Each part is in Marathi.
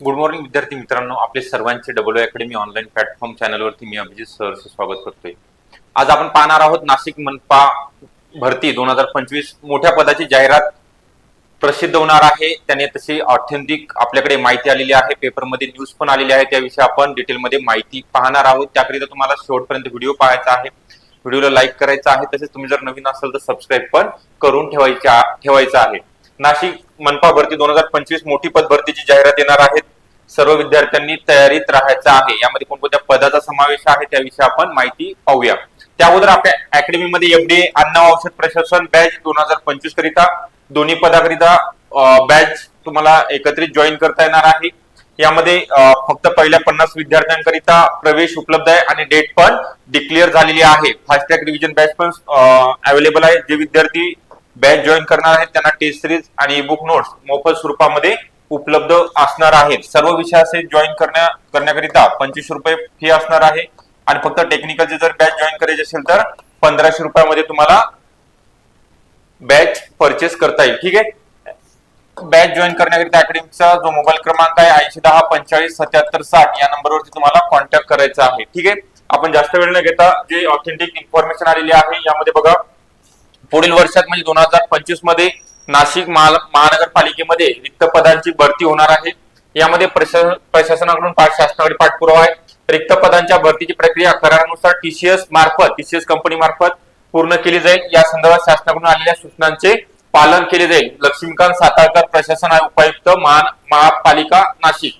गुड मॉर्निंग विद्यार्थी मित्रांनो. आपले सर्वांचे डब्ल्यू अकॅडमी ऑनलाईन प्लॅटफॉर्म चॅनलवरती मी अभिजित सरचं स्वागत करतोय. आज आपण पाहणार आहोत नाशिक मनपा भरती दोन हजार पंचवीस मोठ्या पदाची जाहिरात प्रसिद्ध होणार आहे. त्याने तशी ऑथेंटिक आपल्याकडे माहिती आलेली आहे. पेपरमध्ये न्यूज पण आलेली आहे. त्याविषयी आपण डिटेलमध्ये माहिती पाहणार आहोत. त्याकरिता तुम्हाला शेवटपर्यंत व्हिडिओ पाहायचा आहे. व्हिडिओला लाईक करायचा आहे. तसेच तुम्ही जर नवीन असाल तर सबस्क्राईब पण करून ठेवायचा ठेवायचं आहे. नाशिक मनपा भरती दोन हजार पंचवीस मोठी पद भरतीची जाहिरात येणार आहेत. सर्व विद्यार्थ्यांनी तयारीत राहायचं आहे. यामध्ये कोणकोणत्या पदाचा समावेश आहे त्याविषयी आपण माहिती पाहूया. त्या अगोदर आपल्या अकॅडमीमध्ये एफडीए अन्न औषध प्रशासन बॅच दोन हजार पंचवीस करिता दोन्ही पदाकरिता बॅच तुम्हाला एकत्रित जॉईन करता येणार आहे. यामध्ये फक्त पहिल्या पन्नास विद्यार्थ्यांकरिता प्रवेश उपलब्ध आहे आणि डेट पण डिक्लेअर झालेली आहे. फास्ट ट्रॅक रिव्हिजन बॅच पण अवेलेबल आहे. जे विद्यार्थी बॅच जॉईन करणार आहेत त्यांना टेस्ट सिरीज आणि बुक नोट्स मोफत स्वरूपामध्ये उपलब्ध असणार आहेत. सर्व विषयाचे जॉईन करण्या करण्याकरिता पंचवीस रुपये फी असणार आहे. आणि फक्त टेक्निकलचे जर बॅच जॉईन करायचे असेल तर पंधराशे रुपयामध्ये तुम्हाला बॅच परचेस करता येईल. ठीक आहे? बॅच जॉईन करण्याकरिता अकॅडमीचा जो मोबाईल क्रमांक आहे ऐंशी दहा पंचेचाळीस सत्याहत्तर साठ या नंबरवरती तुम्हाला कॉन्टॅक्ट करायचा आहे. ठीक आहे? आपण जास्त वेळ न घेता जे ऑथेंटिक इन्फॉर्मेशन आलेली आहे यामध्ये बघा. पुढील वर्षात म्हणजे दोन हजार पंचवीसमध्ये नाशिक महानगरपालिकेमध्ये रिक्त पदांची भरती होणार आहे. यामध्ये प्रशासनाकडून पाठ शासनाकडे पाठपुरावा आहे. रिक्त पदांच्या भरतीची प्रक्रिया करारानुसार टीसीएस मार्फत टीसीएस कंपनी मार्फत पूर्ण केली जाईल. या संदर्भात शासनाकडून आलेल्या सूचनांचे पालन केले जाईल. लक्ष्मीकांत सातारकर प्रशासन उपायुक्त महापालिका नाशिक.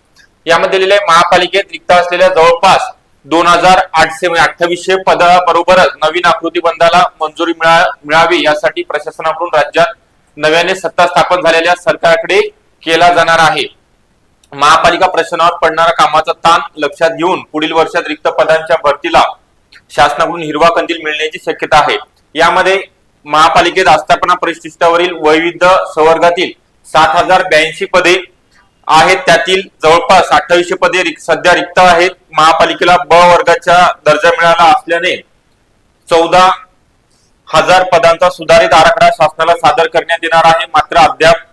यामध्ये दिलेले महापालिकेत रिक्त असलेल्या जवळपास दोन हजार आठशे म्हणजे अठ्ठावीसशे पदाबरोबरच नवीन आकृती बंधाला मंजुरी मिळा- मिळावी यासाठी प्रशासनाकडून राज्यात नव्याने सत्ता स्थापन झालेल्या सरकारकडे केला जाणार आहे. महापालिका प्रशासनावर पडणारा कामाचा ताण लक्षात घेऊन पुढील वर्षात रिक्त पदांच्या भरतीला शासनाकडून हिरवा कंदील मिळण्याची शक्यता आहे. यामध्ये महापालिकेत आस्थापना परिशिष्टावरील वैविध्य संवर्गातील सात हजार ब्याऐंशी पदे आहेत त्यातील जवळपास अठ्ठावीसशे पदे सध्या रिक्त आहेत. महापालिकेला ब वर्गाचा दर्जा मिळाला असल्याने चौदा हजार पदांचा सुधारित आराखडा शासनाला सादर करण्यात येणार आहे. मात्र अद्याप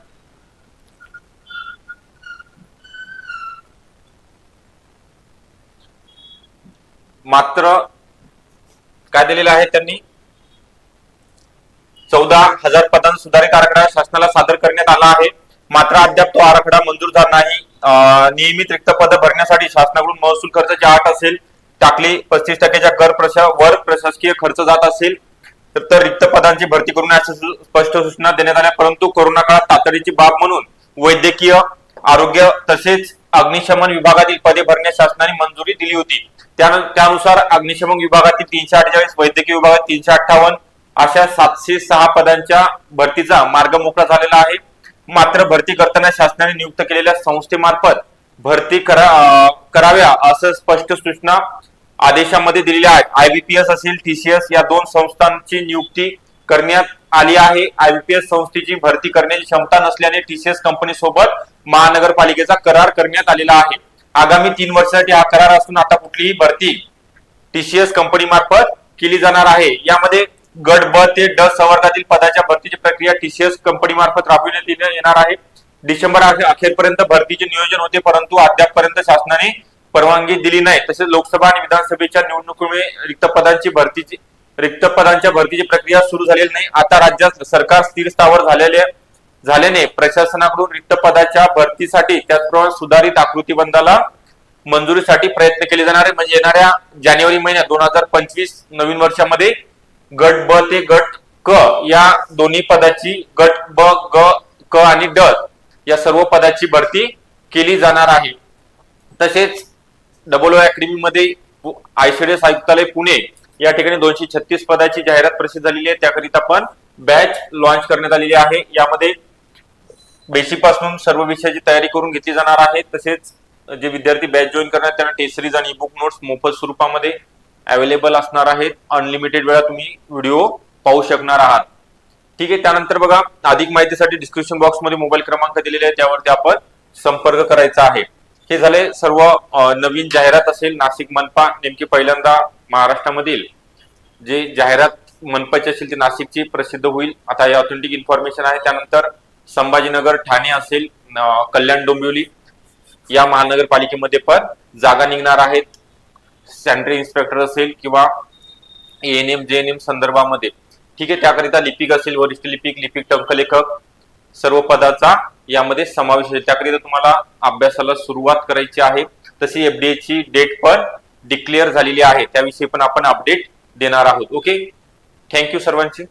मात्र काय दिलेलं आहे त्यांनी? चौदा हजार पदांचा सुधारित आराखडा शासनाला सादर करण्यात आला आहे. मात्र अद्याप तो आराखडा मंजूर झाला नाही. नियमित रिक्त पद भरण्यासाठी शासनाकडून महसूल खर्चाची आठ असेल टाकले पस्तीस टक्क्याच्या कर प्रशा वर प्रशासकीय खर्च जात असेल तर- रिक्त पदांची भरती करून स्पष्ट सूचना देण्यात आल्या. परंतु कोरोना काळात तातडीची बाब म्हणून वैद्यकीय आरोग्य तसेच अग्निशमन विभागातील पदे भरण्यास शासनाने मंजुरी दिली होती. त्यानुसार अग्निशमन विभागातील तीनशे अठ्ठेचाळीस वैद्यकीय विभागात तीनशे अठ्ठावन्न अशा सातशे सहा पदांच्या भरतीचा मार्ग मोकळा झालेला आहे. मात्र भरती करताना शासनाने नियुक्त केलेल्या संस्थेमार्फत भरती करा कराव्या असं स्पष्ट सूचना आदेशामध्ये दिलेल्या आहेत. आयबीपीएस असेल टीसीएस या दोन संस्थांची नियुक्ती करण्यात आली आहे. आयबीपीएस संस्थेची भरती करण्याची क्षमता नसल्याने टीसीएस कंपनी सोबत महानगरपालिकेचा करार करण्यात आलेला आहे. आगामी तीन वर्षासाठी हा करार असून आता कुठलीही भरती टीसीएस कंपनी मार्फत केली जाणार आहे. यामध्ये गट ब ते ड संवर्गातील पदाच्या भरतीची प्रक्रिया टीसीएस कंपनी मार्फत राबविण्यात येणार आहे. डिसेंबर अखेरपर्यंत भरतीचे नियोजन होते परंतु अद्यापपर्यंत शासनाने परवानगी दिली नाही. तसेच लोकसभा आणि विधानसभेच्या निवडणुकीमुळे रिक्त पदांची भरतीची रिक्त पदांच्या भरतीची प्रक्रिया सुरू झालेली नाही. आता राज्यात सरकार स्थिर स्थावर झालेले झाल्याने प्रशासनाकडून रिक्त पदाच्या भरतीसाठी त्याचप्रमाणे सुधारित आकृतीबंधाला मंजुरीसाठी प्रयत्न केले जाणार आहे. म्हणजे येणाऱ्या जानेवारी महिन्यात दोन हजार पंचवीस नवीन वर्षामध्ये गट ब ते गट क या दोन्ही पदाची गट ब ग क आणि ड या सर्व पदाची भरती केली जाणार आहे. तसेच डबल अकॅडमी मध्ये आयसीडीएस आयुक्तालय पुणे या ठिकाणी दोनशे छत्तीस पदाची जाहिरात प्रसिद्ध झालेली आहे. त्याकरिता पण बॅच लॉन्च करण्यात आलेली आहे. यामध्ये बेसिकपासून सर्व विषयाची तयारी करून घेतली जाणार आहे. तसेच जे विद्यार्थी बॅच जॉईन करणार त्यांना टेस्ट सिरीज आणि बुक नोट्स मोफत स्वरूपामध्ये अवेलेबल असणार आहेत. अनलिमिटेड वेळा तुम्ही व्हिडिओ पाहू शकणार आहात. ठीक आहे त्यानंतर बघा अधिक माहितीसाठी डिस्क्रिप्शन बॉक्समध्ये मोबाईल क्रमांक दिलेले आहे त्यावरती आपण संपर्क करायचा आहे. हे झाले सर्व नवीन जाहिरात असेल नाशिक मनपा नेमकी पहिल्यांदा महाराष्ट्रामधील. जे जाहिरात मनपाची असेल ती नाशिकची प्रसिद्ध होईल. आता हे ऑथेंटिक इन्फॉर्मेशन आहे. त्यानंतर संभाजीनगर ठाणे असेल कल्याण डोंबिवली. या महानगरपालिकेमध्ये पण जागा निघणार आहेत. सॅनिटरी इन्स्पेक्टर असेल किंवा एएनएम जे एन एम संदर्भामध्ये. ठीक आहे त्याकरिता लिपिक असेल वरिष्ठ लिपिक लिपिक टंकलेखक सर्व पदाचा यामध्ये समावेश आहे. त्याकरिता तुम्हाला अभ्यासाला सुरुवात करायची आहे. तशी एफडीए ची डेट पण डिक्लेअर झालेली आहे. त्याविषयी पण आपण अपडेट देणार आहोत. ओके थँक्यू सर्वांची.